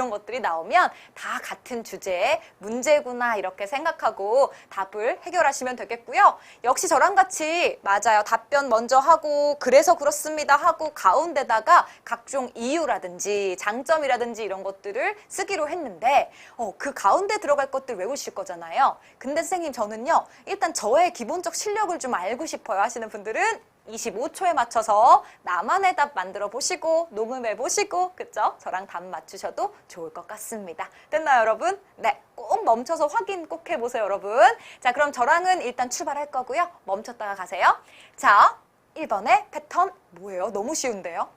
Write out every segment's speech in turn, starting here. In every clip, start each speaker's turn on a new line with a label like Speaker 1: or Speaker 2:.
Speaker 1: 이런 것들이 나오면 다 같은 주제의 문제구나 이렇게 생각하고 답을 해결하시면 되겠고요. 역시 저랑 같이 맞아요. 답변 먼저 하고 그래서 그렇습니다 하고 가운데다가 각종 이유라든지 장점이라든지 이런 것들을 쓰기로 했는데 어, 그 가운데 들어갈 것들 외우실 거잖아요. 근데 선생님 저는요. 일단 저의 기본적 실력을 좀 알고 싶어요 하시는 분들은 25초에 맞춰서 나만의 답 만들어 보시고 녹음해 보시고 그쵸? 저랑 답 맞추셔도 좋을 것 같습니다. 됐나요 여러분? 네, 꼭 멈춰서 확인 꼭 해보세요 여러분. 자 그럼 저랑은 일단 출발할 거고요. 멈췄다가 가세요. 자 1번의 패턴 뭐예요? 너무 쉬운데요?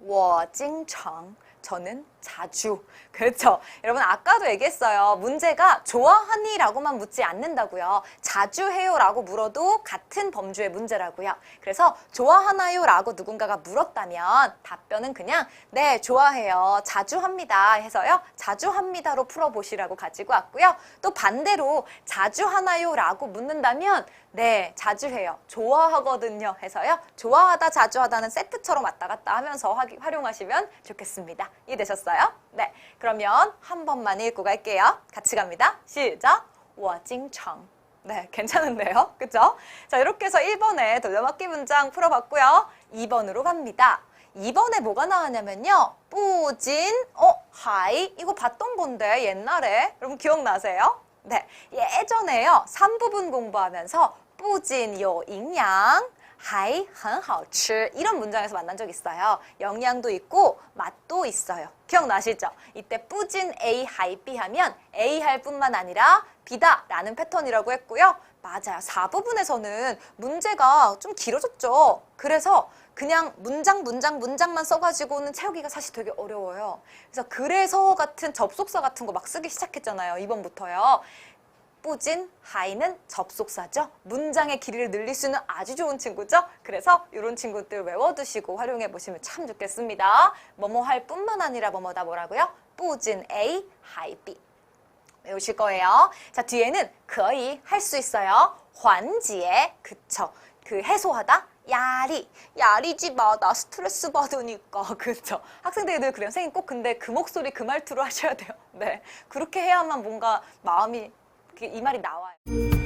Speaker 1: 워징창 저는 자주. 그렇죠. 여러분 아까도 얘기했어요. 문제가 좋아하니 라고만 묻지 않는다고요. 자주 해요 라고 물어도 같은 범주의 문제라고요. 그래서 좋아하나요 라고 누군가가 물었다면 답변은 그냥 네 좋아해요. 자주 합니다 해서요. 자주 합니다로 풀어보시라고 가지고 왔고요. 또 반대로 자주 하나요 라고 묻는다면 네 자주 해요. 좋아하거든요 해서요. 좋아하다 자주 하다는 세트처럼 왔다 갔다 하면서 화- 활용하시면 좋겠습니다. 이해되셨어요? 네. 그러면 한 번만 읽고 갈게요. 같이 갑니다. 시작. 我经常 네, 괜찮은데요? 그죠? 자, 이렇게 해서 1번에 돌려막기 문장 풀어봤고요. 2번으로 갑니다. 2번에 뭐가 나왔냐면요. 뿌진, 어, 하이. 이거 봤던 건데, 옛날에. 여러분 기억나세요? 네, 예전에요. 3부분 공부하면서 뿌진 요营养 하이 很好吃 이런 문장에서 만난 적 있어요. 영양도 있고 맛도 있어요. 기억나시죠? 이때 뿌진 A 하이 B 하면 A 할 뿐만 아니라 B다 라는 패턴이라고 했고요. 맞아요. 4부분에서는 문제가 좀 길어졌죠. 그래서 그냥 문장 문장 문장만 써가지고는 채우기가 사실 되게 어려워요. 그래서 그래서 같은 접속사 같은 거 막 쓰기 시작했잖아요. 이번부터요. 뿌진 하이는 접속사죠. 문장의 길이를 늘릴 수 있는 아주 좋은 친구죠. 그래서 이런 친구들 외워두시고 활용해 보시면 참 좋겠습니다. 뭐뭐 할 뿐만 아니라 뭐뭐다 뭐라고요? 뿌진 A, 하이 B. 외우실 거예요. 자, 뒤에는 거의 할 수 있어요. 환지에 그쵸. 그 해소하다. 야리. 야리지 마. 나 스트레스 받으니까. 그쵸. 학생들이 늘 그래요. 선생님 꼭 근데 그 목소리 그 말투로 하셔야 돼요. 네. 그렇게 해야만 뭔가 마음이 이 말이 나와요.